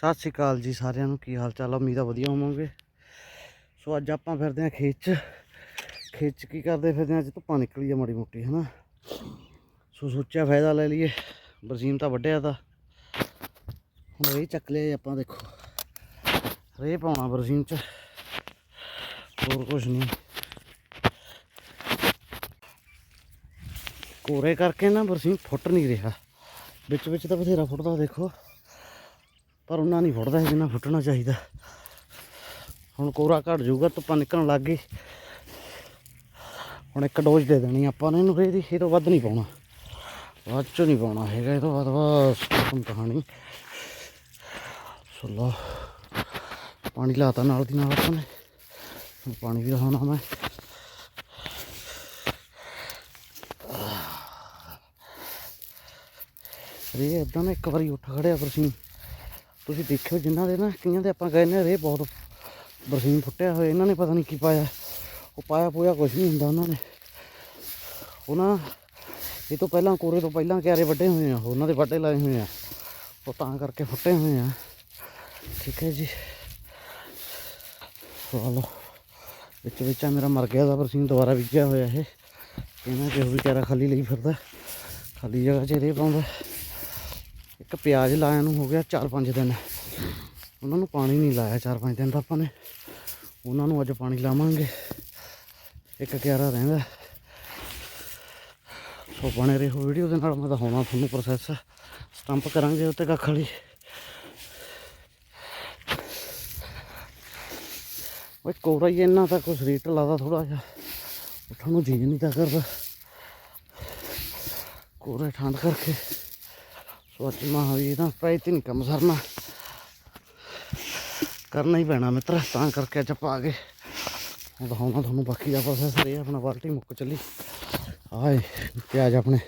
ਸਤਿ ਸ਼੍ਰੀ ਅਕਾਲ ਜੀ ਸਾਰਿਆਂ ਨੂੰ, ਕੀ ਹਾਲ ਚਾਲ ਆ? ਉਮੀਦ ਆ ਵਧੀਆ ਹੋਵੋਗੇ। ਸੋ ਅੱਜ ਆਪਾਂ ਫਿਰਦੇ ਆ ਖੇਤ 'ਚ। ਖੇਤ 'ਚ ਕੀ ਕਰਦੇ ਫਿਰਦੇ ਆ ਅੱਜ ਧੁੱਪਾਂ ਨਿਕਲੀ ਆ ਮਾੜੀ ਮੋਟੀ, ਹਨਾ। ਸੋ ਸੋਚਿਆ ਫਾਇਦਾ ਲੈ ਲਈਏ। ਬਰਸੀਮ ਤਾਂ ਵੱਢਿਆ ਤਾਂ। ਹੁਣ ਇਹ ਚੱਕ ਲਿਆ ਆਪਾਂ, ਦੇਖੋ। ਰੇ ਪਾਉਣਾ ਬਰਸੀਮ 'ਚ। ਹੋਰ ਕੁਝ ਨਹੀਂ। ਕੋਰੇ ਕਰਕੇ ਨਾ ਬਰਸੀਮ ਫੁੱਟ ਨਹੀਂ ਰਿਹਾ। ਵਿੱਚ ਵਿੱਚ ਤਾਂ ਬਥੇਰਾ ਫੁੱਟਦਾ, ਦੇਖੋ। ਪਰ ਉਹਨਾਂ ਨਹੀਂ ਫੁੱਟਦਾ ਜਿੰਨਾ ਫੁੱਟਣਾ ਚਾਹੀਦਾ। ਹੁਣ ਕੋਰਾ ਘਟ ਜਾਊਗਾ, ਧੁੱਪਾਂ ਨਿਕਲਣ ਲੱਗ ਗਈ। ਹੁਣ ਇੱਕ ਡੋਜ਼ ਦੇ ਦੇਣੀ ਆਪਾਂ ਨੇ ਇਹਨੂੰ ਰੇ ਇਹ ਤੋਂ ਵੱਧ ਨਹੀਂ ਪਾਉਣਾ। ਵੱਧ ਚੋਂ ਨਹੀਂ ਪਾਉਣਾ ਹੈਗਾ, ਇਹ ਤੋਂ ਵੱਧ ਬਸ ਖਤਮ ਕਹਾਣੀ। ਸੋ ਲਓ ਪਾਣੀ ਲਾਤਾ ਨਾਲ ਦੀ ਨਾਲ ਆਪਾਂ ਨੇ। ਪਾਣੀ ਵੀ ਦਿਖਾਉਣਾ ਮੈਂ। ਰੇ ਇਦਾਂ ਨਾ ਇੱਕ ਵਾਰੀ ਉੱਠ ਖੜਿਆ ਬਰਸੀਮ ਤੁਸੀਂ ਦੇਖਿਓ ਜਿਨ੍ਹਾਂ ਦੇ ਨਾ ਕਈਆਂ ਦੇ ਆਪਾਂ ਗਏ ਨੇ ਰੇ ਬਹੁਤ ਬਰਸੀਨ ਫੁੱਟਿਆ ਹੋਇਆ, ਇਹਨਾਂ ਨੇ ਪਤਾ ਨਹੀਂ ਕੀ ਪਾਇਆ। ਉਹ ਪਾਇਆ ਪੋਇਆ ਕੁਝ ਨਹੀਂ ਹੁੰਦਾ ਉਹਨਾਂ ਨੇ। ਉਹਨਾਂ ਇਹ ਤੋਂ ਪਹਿਲਾਂ, ਕੋਰੇ ਤੋਂ ਪਹਿਲਾਂ ਕਿਆਰੇ ਵੱਡੇ ਹੋਏ ਆ, ਉਹਨਾਂ ਦੇ ਵੱਡੇ ਲਾਏ ਹੋਏ ਆ। ਉਹ ਤਾਂ ਕਰਕੇ ਫੁੱਟੇ ਹੋਏ ਆ। ਠੀਕ ਹੈ ਜੀ। ਚਲੋ ਵਿੱਚ ਵਿੱਚ ਮੇਰਾ ਮਰ ਗਿਆ ਦਾ ਬਰਸੀਨ, ਦੁਬਾਰਾ ਬੀਜਿਆ ਹੋਇਆ ਇਹ। ਇਹਨਾਂ ਕਿ ਉਹ ਵੀ ਕਿਆਰਾ ਖਾਲੀ ਲਈ ਫਿਰਦਾ। ਖਾਲੀ ਜਗ੍ਹਾ 'ਚ ਰੇ ਪਾਉਂਦਾ। ਇੱਕ ਪਿਆਜ਼ ਲਾਇਆ ਨੂੰ ਹੋ ਗਿਆ 4-5 ਦਿਨ। ਉਹਨਾਂ ਨੂੰ ਪਾਣੀ ਨਹੀਂ ਲਾਇਆ 4-5 ਦਿਨ ਤਾਂ ਆਪਾਂ ਨੇ। ਉਹਨਾਂ ਨੂੰ ਅੱਜ ਪਾਣੀ ਲਾਵਾਂਗੇ। ਇੱਕ ਕਿਆਰਾ ਰਹਿੰਦਾ। ਸੋ ਬਣੇ ਰਹੋ ਵੀਡੀਓ ਦੇ ਨਾਲ, ਮੈਂ ਦਿਖਾਉਣਾ ਤੁਹਾਨੂੰ ਪ੍ਰੋਸੈਸ ਸਟੰਪ ਕਰਾਂਗੇ ਉੱਤੇ ਕੱਖ ਵਾਲੀ। ਓਏ ਕੋਰਾ ਹੀ ਇੰਨਾ ਤਾਂ ਕੁਛ ਰੇਟ ਲਾਦਾ ਥੋੜਾ ਜਿਹਾ। ਉੱਠਣ ਨੂੰ ਜੀ ਨਹੀਂ ਤਾਂ ਕਰਦਾ। ਕੋਰੇ ਠੰਡ ਕਰਕੇ। ਸੋਚ, ਮਾ ਹੋਈ ਤਾਂ ਪੈ ਤੇ ਨਹੀਂ ਕੰਮ ਸਰਨਾ। ਕਰਨਾ ਹੀ ਪੈਣਾ ਮਿੱਤਰ, ਤਾਂ ਕਰਕੇ ਅੱਜ ਆਪਾਂ ਆ ਗਏ। ਹੁਣ ਦਿਖਾਉਣਾ ਤੁਹਾਨੂੰ ਬਾਕੀ ਦਾ ਪ੍ਰੋਸੈਸ ਇਹ ਆਪਣਾ ਬਾਲਟੀ ਮੁੱਕ ਚੱਲੀ। ਆਏ ਪਿਆਜ਼ ਆਪਣੇ।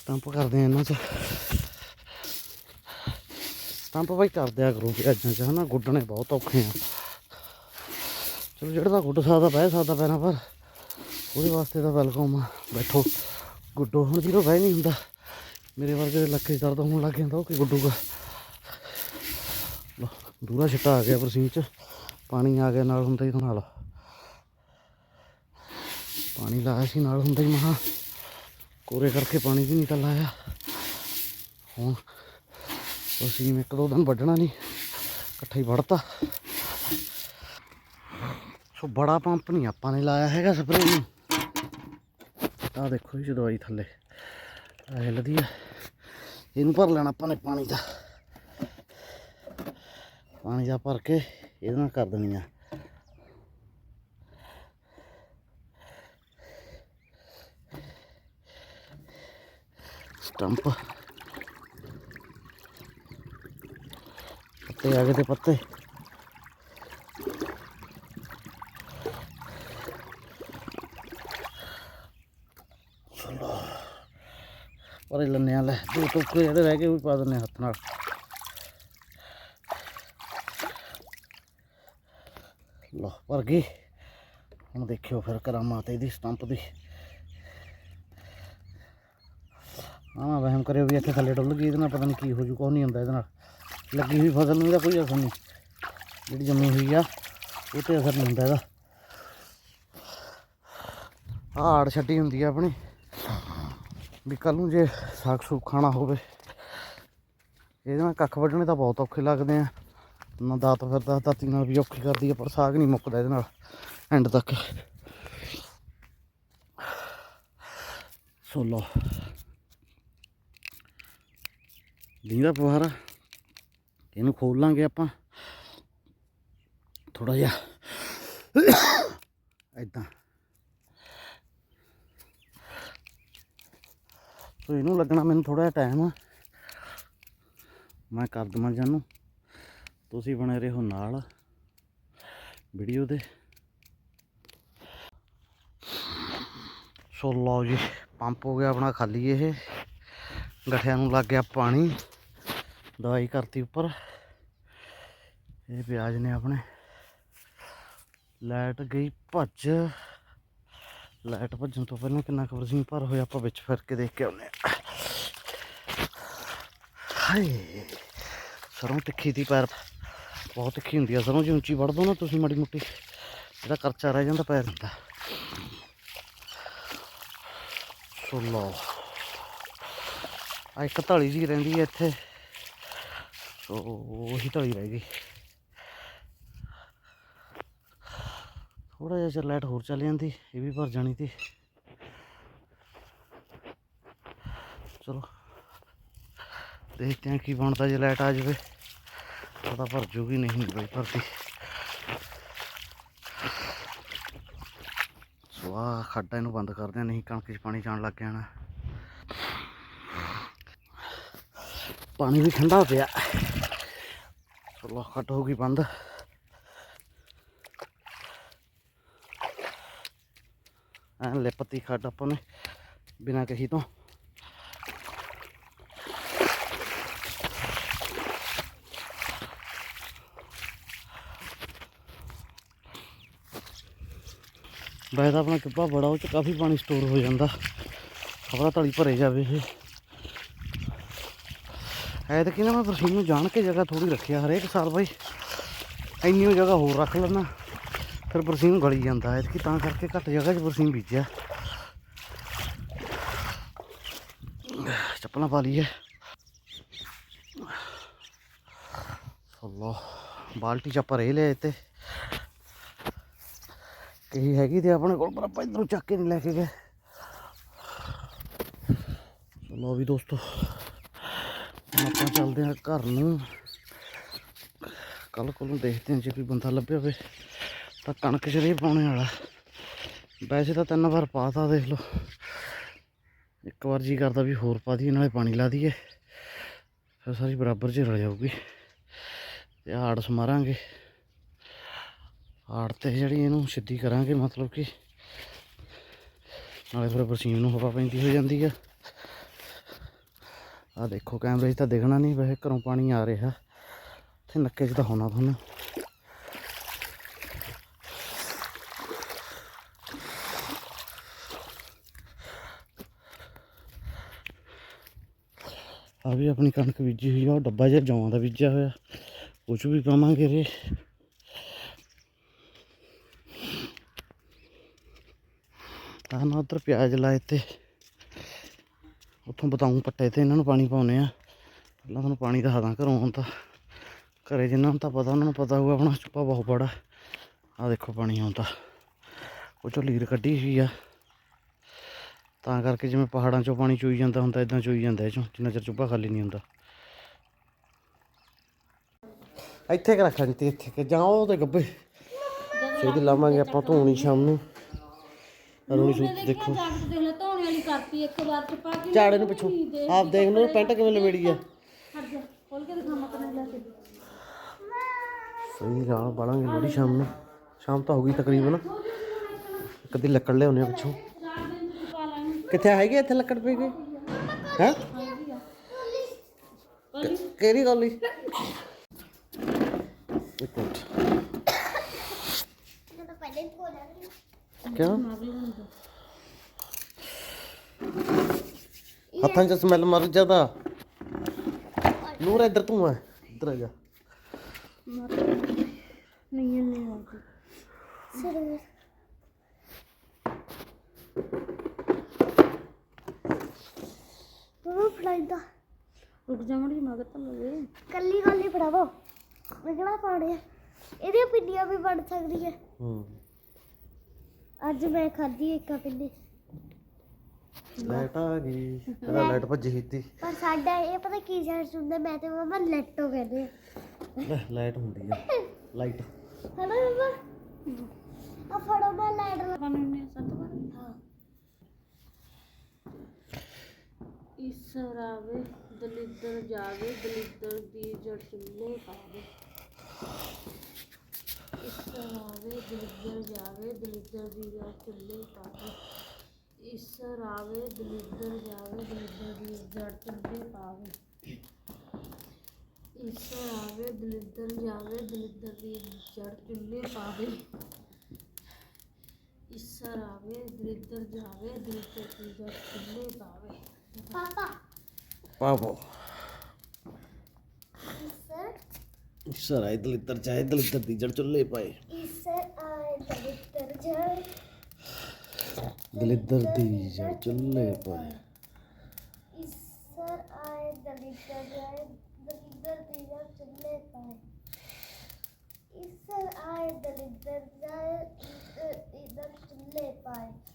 ਸਟੰਪ ਕਰਦੇ ਆ ਇਹਨਾਂ 'ਚ। ਸਟੰਪ ਬਾਈ ਕਰਦੇ ਆ ਕਰੋ ਪਿਆਜ਼ਾਂ 'ਚ ਹਨਾ ਗੁੱਡਣੇ ਬਹੁਤ ਔਖੇ ਆ। ਚਲੋ ਜਿਹੜਾ ਤਾਂ ਗੁੱਡ ਸਕਦਾ ਬਹਿ ਸਕਦਾ ਪੈਣਾ ਪਰ ਉਹਦੇ ਵਾਸਤੇ ਤਾਂ ਵੈਲਕਮ ਆ। ਬੈਠੋ। ਗੁੱਡੋ ਹੁਣ ਜਿਹੜਾ ਬਹਿ ਨਹੀਂ ਹੁੰਦਾ। ਮੇਰੇ ਵਰਗੇ ਦੇ ਲੱਕੇ 'ਚ ਦਰਦ ਹੋਣ ਲੱਗ ਜਾਂਦਾ, ਉਹ ਕੀ ਗੁੱਡੂਗਾ। ਲੋ ਦੂਰਾ ਛਿੱਟਾ ਆ ਗਿਆ ਬਰਸੀਨ 'ਚ, ਪਾਣੀ ਆ ਗਿਆ ਨਾਲ ਹੁੰਦਾ ਹੀ ਨਾਲ। ਪਾਣੀ ਲਾਇਆ ਸੀ ਨਾਲ ਹੁੰਦਾ ਹੀ ਮਹਾ, ਕੋਰੇ ਕਰਕੇ ਪਾਣੀ ਵੀ ਨਹੀਂ ਤਾਂ ਲਾਇਆ। ਹੁਣ ਬਰਸੀਨ ਇੱਕ ਦੋ ਦਿਨ ਵੱਢਣਾ ਨਹੀਂ, ਇਕੱਠਾ ਹੀ ਵੜਤਾ ਸੋ ਬੜਾ ਪੰਪ ਨਹੀਂ ਆਪਾਂ ਨੇ ਲਾਇਆ ਹੈਗਾ ਸਪਰੇਅ ਨੂੰ। ਆਹ ਦੇਖੋ ਜੀ ਦਵਾਈ ਥੱਲੇ। ਹਿੱਲਦੀ ਆ। ਇਹਨੂੰ ਭਰ ਲੈਣਾ ਆਪਾਂ ਨੇ ਪਾਣੀ ਦਾ। ਪਾਣੀ ਦਾ ਭਰ ਕੇ ਇਹਦੇ ਨਾਲ ਕਰ ਦੇਣੀ ਆ। ਸਟੰਪ। ਪੱਤੇ ਆ ਗਏ ਤੇ ਪੱਤੇ। ਪਰ ਇਹ ਲੰਨਿਆਂ ਲੈ, ਦੋ ਟੋਕਰੇ ਜਿਹੜੇ ਰਹਿ ਗਏ ਉਹ ਵੀ ਪਾ ਦਿੰਨੇ ਹੱਥ ਨਾਲ। ਲੋ ਭਰ ਗਈ। ਹੁਣ ਦੇਖਿਓ ਫਿਰ ਕਰਾਮਾਤ ਇਹਦੀ ਸਟੰਪ ਦੀ। ਆਹ ਵਹਿਮ ਕਰਿਓ ਵੀ ਇੱਥੇ ਥੱਲੇ ਡੁੱਲ ਗਈ, ਇਹਦੇ ਨਾਲ ਪਤਾ ਨਹੀਂ ਕੀ ਹੋ ਜੂ, ਕੁਛ ਨਹੀਂ ਹੁੰਦਾ ਇਹਦੇ ਨਾਲ। ਲੱਗੀ ਹੋਈ ਫਸਲ ਨੂੰ ਇਹਦਾ ਕੋਈ ਅਸਰ ਨਹੀਂ ਜਿਹੜੀ ਜੰਮੀ ਹੋਈ ਆ, ਉਹ ਤੇ ਅਸਰ ਨਹੀਂ ਹੁੰਦਾ ਇਹਦਾ। ਆਹ ਆੜ ਛੱਡੀ ਹੁੰਦੀ ਆ ਆਪਣੀ। ਵੀ ਕੱਲ ਨੂੰ ਜੇ ਸਾਗ ਸੂਗ ਖਾਣਾ ਹੋਵੇ, ਇਹਦੇ ਨਾਲ ਕੱਖ ਵੱਢਣੇ ਤਾਂ ਬਹੁਤ ਔਖੇ ਲੱਗਦੇ ਆ। ਨਾ ਦਾਤ ਫਿਰਦਾ, ਦਾਤੀ ਨਾਲ ਵੀ ਔਖੀ ਕਰਦੀ ਆ, ਪਰ ਸਾਗ ਨਹੀਂ ਮੁੱਕਦਾ ਇਹਦੇ ਨਾਲ ਐਂਡ ਤੱਕ। ਸੋ ਲੋ ਲੀਂਦਾ ਪੁਹਾਰਾ ਇਹਨੂੰ ਖੋਲ ਲਾਂਗੇ ਆਪਾਂ। ਥੋੜਾ ਜਿਹਾ। ਐਦਾਂ ਸੋ ਇਹਨੂੰ ਲੱਗਣਾ ਮੈਨੂੰ ਥੋੜਾ ਜਿਹਾ ਟਾਈਮ ਆ। ਮੈਂ ਕਰ ਦਵਾਂ ਜਾਨੂੰ। ਤੁਸੀਂ ਬਣੇ ਰਹੋ ਨਾਲ ਵੀਡੀਓ ਦੇ। ਸੋ ਲਓ ਜੀ ਪੰਪ ਹੋ ਗਿਆ ਆਪਣਾ ਖਾਲੀ ਇਹ। ਗਠਿਆਂ ਨੂੰ ਲੱਗ ਗਿਆ ਪਾਣੀ। ਦਵਾਈ ਕਰਤੀ ਉੱਪਰ। ਇਹ ਪਿਆਜ਼ ਨੇ ਆਪਣੇ। ਲਾਈਟ ਗਈ ਭੱਜ। ਲਾਈਟ ਭੱਜਣ ਤੋਂ ਪਹਿਲਾਂ ਕਿੰਨਾ ਖਬਰ ਸੀ ਭਰ ਹੋਇਆ, ਆਪਾਂ ਵਿੱਚ ਫਿਰ ਕੇ ਦੇਖ ਕੇ ਆਉਨੇ ਆ ਹਾਏ, ਸਰੋਂ ਤਿੱਖੀ ਦੀ ਪੈਰ, ਬਹੁਤ ਤਿੱਖੀ ਹੁੰਦੀ ਆ ਸਰੋਂ, ਜੇ ਉੱਚੀ ਵੜ ਦੋ ਨਾ ਤੁਸੀਂ ਮਾੜੀ ਮੁੱਟੀ ਜਿਹੜਾ ਕਰਚਾ ਰਹਿ ਜਾਂਦਾ ਪੈਰ ਹੁੰਦਾ ਸੋ ਲਓ ਆ ਇੱਕ ਧਲੀ ਜੀ ਰਹਿੰਦੀ ਹੈ ਇੱਥੇ। ਸੋ ਉਹੀ ਧਲੀ ਰਹਿ ਗਈ। ਥੋੜਾ ਜਿਹਾ ਚਿਰ ਲਾਈਟ ਹੋਰ ਚੱਲ ਜਾਂਦੀ, ਇਹ ਵੀ ਭਰ ਜਾਣੀ ਤੀ। ਚਲੋ, ਦੇਖਦੇ ਹਾਂ ਕੀ ਬਣਦਾ ਜੇ ਲਾਈਟ ਆ ਜਾਵੇ। ਪਤਾ ਭਰ ਜੂਗੀ, ਨਹੀਂ ਬਈ ਭਰਤੀ। ਸੋ ਖੱਡਾ ਇਹਨੂੰ ਬੰਦ ਕਰਦੇ ਨਹੀਂ ਕਣਕ 'ਚ ਪਾਣੀ ਜਾਣ ਲੱਗ ਜਾਣਾ ਪਾਣੀ ਵੀ ਠੰਡਾ ਪਿਆ। ਚਲੋ ਖੱਟ ਹੋ ਗਈ ਬੰਦ। ਐ ਲਿਪਤੀ ਖੱਡ ਆਪਾਂ ਨੇ, ਬਿਨਾਂ ਕਹੀ ਤੋਂ। ਵੈਸੇ ਤਾਂ ਆਪਣਾ ਕਿੱਪਾ ਬੜਾ ਉਹ ਚ ਕਾਫੀ ਪਾਣੀ ਸਟੋਰ ਹੋ ਜਾਂਦਾ। ਖਬਰਾਂ ਧੜੀ ਭਰੇ ਜਾਵੇ ਇਹ। ਐ ਤਾਂ ਕਿਨਾ ਮੈਂ ਬਰਸੀਨ ਨੂੰ ਜਾਣ ਕੇ ਜਗ੍ਹਾ ਥੋੜੀ ਰੱਖਿਆ ਹਰੇਕ ਸਾਲ ਬਾਈ। ਇੰਨੀ ਓ ਜਗ੍ਹਾ ਹੋਰ ਰੱਖ ਲੈਣਾ ਫਿਰ ਬਰਸੀਨ ਗਲੀ ਜਾਂਦਾ ਹੈ ਕਿ ਤਾਂ ਕਰਕੇ ਘੱਟ ਜਗ੍ਹਾ 'ਚ ਬਰਸੀਨ ਬੀਜਿਆ। ਚੱਪਲਾਂ ਪਾ ਲਈਏ। ਅੱਲਾ ਬਾਲਟੀ ਚ ਭਰੇ ਲਿਆ ਤੇ। ਕਹੀ ਹੈਗੀ ਤੇ ਆਪਣੇ ਕੋਲ, ਪਰ ਆਪਾਂ ਇਧਰੋਂ ਚੱਕ ਕੇ ਨਹੀਂ ਲੈ ਕੇ ਗਏ। ਚਲੋ ਵੀ ਦੋਸਤੋ ਆਪਾਂ ਚੱਲਦੇ ਹਾਂ ਘਰ ਨੂੰ। ਕੱਲ ਕੋਲੋਂ ਦੇਖਦੇ ਹਾਂ ਜੇ ਕੋਈ ਬੰਦਾ ਲੱਭਿਆ ਹੋਵੇ। ਤਾਂ ਕਣਕ ਚ ਰੇ ਪਾਉਣੇ ਵਾਲਾ। ਵੈਸੇ ਤਾਂ ਤਿੰਨ ਵਾਰ ਪਾਤਾ, ਦੇਖ ਲਓ। ਇੱਕ ਵਾਰ ਜੀ ਕਰਦਾ ਵੀ ਹੋਰ ਪਾ ਦਈਏ, ਨਾਲੇ ਪਾਣੀ ਲਾ ਦਈਏ। ਫਿਰ ਸਾਰੀ ਬਰਾਬਰ ਚ ਰਲ ਜਾਊਗੀ। ਤੇ ਹਾੜ ਸਮਾਰਾਂਗੇ। ਹਾੜ ਤੇ ਜਿਹੜੀ ਇਹਨੂੰ ਸਿੱਧੀ ਕਰਾਂਗੇ, ਮਤਲਬ ਕਿ ਨਾਲੇ ਫਿਰ ਬਰਸੀਨ ਨੂੰ ਹਵਾ ਪੈਂਦੀ ਹੋ ਜਾਂਦੀ ਆ। ਆ ਦੇਖੋ, ਕੈਮਰੇ 'ਚ ਤਾਂ ਦਿਖਣਾ ਨਹੀਂ, ਵੈਸੇ ਘਰੋਂ ਪਾਣੀ ਆ ਰਿਹਾ। ਇੱਥੇ ਨੱਕੇ 'ਚ ਤਾਂ ਹੋਣਾ ਤੁਹਾਨੂੰ। ਵੀ ਆਪਣੀ ਕਣਕ ਬੀਜੀ ਹੋਈ ਆ, ਉਹ ਡੱਬਾ ਜਿਹਾ ਜੌਂ ਦਾ ਬੀਜਿਆ ਹੋਇਆ। ਉਹ ਵੀ ਪਾਵਾਂਗੇ ਰੇ ਆਹ ਨਾ ਉਧਰ ਪਿਆਜ਼ ਲਾਏ ਤੇ ਉੱਥੋਂ ਬਤਾਉਂ ਪੱਟੇ ਤੇ ਇਹਨਾਂ ਨੂੰ ਪਾਣੀ ਪਾਉਨੇ ਆ। ਪਹਿਲਾਂ ਤੁਹਾਨੂੰ ਪਾਣੀ ਦੱਸਦਾ ਘਰੋਂ ਹੁਣ ਤਾਂ। ਘਰੇ ਜਿਨ੍ਹਾਂ ਨੂੰ ਤਾਂ ਪਤਾ, ਉਹਨਾਂ ਨੂੰ ਪਤਾ ਹੋਊਗਾ, ਆਪਣਾ ਚੁੱਪਾ ਬਹੁਤ ਬੜਾ। ਆ ਦੇਖੋ ਪਾਣੀ ਆਉਂਦਾ ਉਹ ਚੋਂ ਲੀਰ ਕੱਢੀ ਹੋਈ ਆ। ਤਾਂ ਕਰਕੇ ਜਿਵੇਂ ਪਹਾੜਾਂ ਚੋਂ ਪਾਣੀ ਚੋਈ ਜਾਂਦਾ ਹੁੰਦਾ ਇਦਾਂ ਚੋਈ ਜਾਂਦਾ ਇਹ ਚੋਂ ਜਿੰਨਾ ਚਿਰ ਚੁੱਪਾ ਖਾਲੀ ਨਹੀਂ ਹੁੰਦਾ। ਇੱਥੇ ਕਿ ਰੱਖਾਂ ਤੇ ਇੱਥੇ ਕਿ ਜਾਂ ਉਹ ਤੇ ਗੱਬੇ। ਸਿੱਧ ਲਾਵਾਂਗੇ ਆਪਾਂ ਧੋਣੀ ਸ਼ਾਮ। ਨੂੰ ਰੋਣੀ ਸੂਤ ਦੇਖੋ ਜਾਗਟ ਦੇਖ ਲੈ ਧੋਣੇ ਵਾਲੀ ਕਰਤੀ ਇੱਕ ਵਾਰ ਚ ਪਾ ਕੇ ਝਾੜੇ ਨੂੰ ਪਿੱਛੋਂ। ਆਪ ਦੇਖ ਲਓ ਪੈਂਟ ਕਿਵੇਂ ਲਵੇੜੀ ਆ। ਜਾ ਖੋਲ ਕੇ ਦਿਖਾਵਾਂ ਕਰਾਂ ਲੈ ਕੇ। ਸਹੀ ਰਾਲ ਬਾਲਾਂਗੇ ਲੋੜੀ ਸ਼ਾਮ। ਨੂੰ ਸ਼ਾਮ ਤਾਂ ਹੋ ਗਈ ਤਕਰੀਬਨ। ਕਦੀ ਲੱਕੜ ਲਿਆਉਨੇ ਆ ਪਿੱਛੋਂ। ਕਿੱਥੇ ਹੈਗੇ ਇੱਥੇ ਲੱਕੜ ਪਈ ਗਈ ਹੈ? ਕਿਹੜੀ ਗੱਲ? ਈ ਇੱਕ ਮਿੰਟ। ਕਿਉਂ? ਹੱਥਾਂ 'ਚ ਸਮੈਲ ਮਰ ਜਾਂਦਾ। ਨੂਰ ਇੱਧਰ ਤੂੰ ਆ। ਇੱਧਰ ਆ ਜਾ। ਨਹੀਂ ਨਹੀਂ ਆਉਂਦੀ ਉਹ ਫੜਾਈਦਾ ਰੁਕ ਜਾ ਮੜੀ ਮਗਰ ਤਾਂ ਲਵੇ ਕੱਲੀ ਕੱਲੀ ਫੜਾਵੋ। ਵਿਗੜਾ ਪਾੜੇ ਇਹਦੀਆਂ ਪਿੰਡੀਆਂ ਵੀ ਬਣ ਸਕਦੀ ਹੈ ਹੂੰ। ਅੱਜ ਮੈਂ ਖਾਧੀ ਇੱਕ ਪਿੰਡੀ ਲਾਈਟ ਆ ਗਈ। ਇਹਦਾ ਲਾਈਟ ਭੱਜੀ ਸੀ ਪਰ ਸਾਡਾ ਇਹ ਪਤਾ ਕੀ ਸ਼ਹਿਰ ਹੁੰਦਾ ਮੈਂ ਤੇ ਮਮਾ ਲੈਟੋ ਕਹਿੰਦੇ ਆ। ਲੈ ਲਾਈਟ ਹੁੰਦੀ ਆ। ਲਾਈਟ। ਹਨਾ ਮਮਾ? ਆ ਫੜੋ ਮੈਂ ਲਾਈਟ ਲਾ- ਪਾਣੀ ਨੇ ਸੱਤ ਵਾਰ। ਹਾਂ ਇਸ ਰਾਵੇ ਦਲਿੱਦਰ ਜਾਵੇ, ਦਲਿੱਦਰ ਦੀ ਜੜ ਚੁੱਲੇ ਪਾਵੇ। ਇਸ ਰਾਵੇ ਦਲਿੱਦਰ ਜਾਵੇ, ਦਲਿੱਦਰ ਦੀ ਜੜ ਚੁੱਲੇ ਪਾਵੇ। ਇਸ ਰਾਵੇ ਦਲਿੱਦਰ ਜਾਵੇ, ਦਲਿੱਦਰ ਦੀ ਜੜ ਚੁੱਲੇ ਪਾਵੇ। ਇਸ ਰਾਵੇ ਦਲਿੱਦਰ ਜਾਵੇ, ਦਲਿੱਦਰ ਦੀ ਜੜ ਚੁੱਲੇ ਪਾਵੇ। ਇਸ ਰਾਵੇ ਦਲਿੱਦਰ ਜਾਵੇ, ਦਲਿੱਦਰ ਦੀ ਜੜ ਚੁੱਲੇ ਸਰ ਸਰਾਏ ਦਲਿੱਦਰ ਚਾਹੇ ਦਲਿੱਦਰ ਦੀ ਜੜ ਚੁੱਲੇ ਪਾਏ ਇਸ ਆਏ ਦਲਿੱਦਰ ਜੜ ਦਲਿੱਦਰ ਦੀ ਜੜ ਚੁੱਲੇ ਪਾਏ ਇਸਰ ਆਏ ਦਲਿੱਦਰ ਜਾਏ ਦਲਿੱਦਰ ਦੀ ਜੜ ਚੁੱਲੇ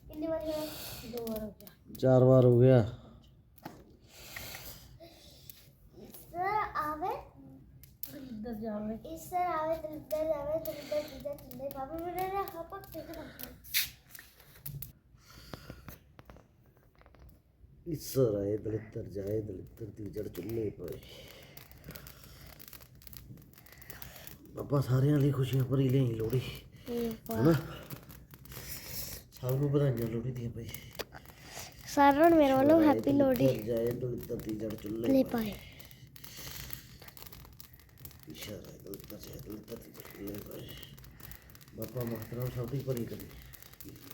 ਕਿੰਨੀ ਵਾਰ ਹੈ ਦੋ ਵਾਰ ਹੋ ਗਿਆ ਚਾਰ ਹੋ ਗਿਆ ਇਸਰ ਆਵੇ ਦਲਿੱਦਰ ਜਾਵੇ। ਇਸਰ ਆਵੇ ਦਲਿੱਦਰ ਜਾਵੇ ਦਲਿੱਦਰ ਦੀ ਜੜ ਚੁੱਲੇ ਪਾਵੇ ਮੇਰੇ ਨੇ ਹਪਕ ਤੇ ਕਰਦਾ ਇਸ ਸਰਾਏ ਦਲਿੱਦਰ ਜਾਏ ਦਲਿੱਦਰ ਦੀ ਜੜ ਚੁੱਲੇ ਪਾਏ। ਬਾਬਾ ਸਾਰਿਆਂ ਲਈ ਖੁਸ਼ੀਆਂ ਭਰੀ ਲਈ ਲੋੜੀ ਹਨਾ? ਸਭ ਨੂੰ ਵਧਾਈਆਂ ਲੋੜੀ ਦੀਆਂ ਭਾਈ ਸਾਰਿਆਂ ਨੂੰ ਮੇਰੇ ਵੱਲੋਂ ਹੈਪੀ ਲੋਹੜੀ। ਜਾਏ ਦਲਿੱਦਰ ਦੀ ਜੜ ਚੁੱਲੇ ਲੈ ਪਾਏ। ਮਹਤਰਮ ਸਭ ਦੀ ਭਰੀ ਕਰੀ।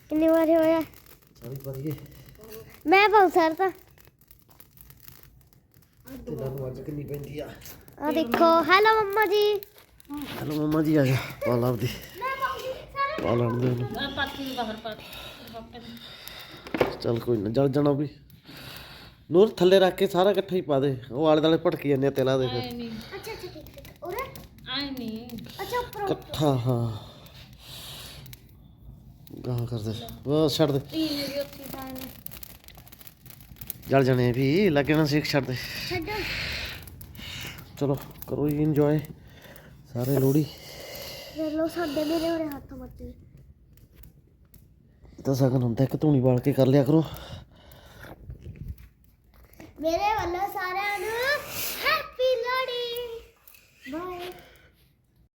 ਕਿੰਨੀ ਵਾਰ ਹੋਇਆ? ਸਾਰੀ ਮੈਂ ਬਹੁਤ ਸਾਰ ਤਾਂ। ਤੇ ਨੂੰ ਅੱਜ ਕਿੰਨੀ ਪੈਂਦੀ ਆ? ਆ ਦੇਖੋ ਹੈਲੋ ਮੰਮਾ ਜੀ। ਹਲੋ ਮਮਾ ਜੀ ਆ ਜਾ ਪਾ ਲਾ ਆਪਦੀ। ਪਾ ਲੈਣ ਦੇ ਉਹਨੂੰ। ਆ ਪਾਥੀ ਨੂੰ ਬਾਹਰ ਪਾ ਪਾਪੇ ਨੂੰ। ਚੱਲ ਕੋਈ ਨਾ ਜਲ ਜਾਣਾ ਵੀ। ਨੂਰ ਥੱਲੇ ਰੱਖ ਕੇ ਸਾਰਾ ਇਕੱਠਾ ਹੀ ਪਾ ਦੇ। ਉਹ ਆਲੇ ਦਾਲੇ ਭਟਕੀ ਜਾਂਦੇ ਆ ਤੇਲਾ ਦੇ ਫਿਰ। ਅੱਛਾ ਅੱਛਾ। ਆਏ ਨਹੀਂ। ਅੱਛਾ ਉੱਪਰ ਇਕੱਠਾ ਹਾਂ। ਗਾਹ ਕਰ ਦੇ ਉਹ ਛੱਡ ਦੇ। ਤੀਨ ਵੀ ਉੱਥੇ ਹੀ ਪਾਏ ਨੇ ਜਲ ਜਾਣੇ ਵੀ ਲੱਗੇ ਨਾ ਸਿੱਖ ਛੱਡ ਦੇ। ਛੱਡੋ। ਚਲੋ ਕਰੋ ਜੀ ਇੰਜੋਏ ਸਾਰੇ ਲੋੜੀ ਲੋ ਸਾਡੇ ਮੇਰੇ ਉਰੇ ਹੱਥ ਮੱਤੇ ਤਾਂ ਸਗਨ ਹੁੰਦਾ ਇੱਕ ਧੂਣੀ ਵਾਲ ਕੇ ਕਰ ਲਿਆ ਕਰੋ। ਮੇਰੇ ਵੱਲੋਂ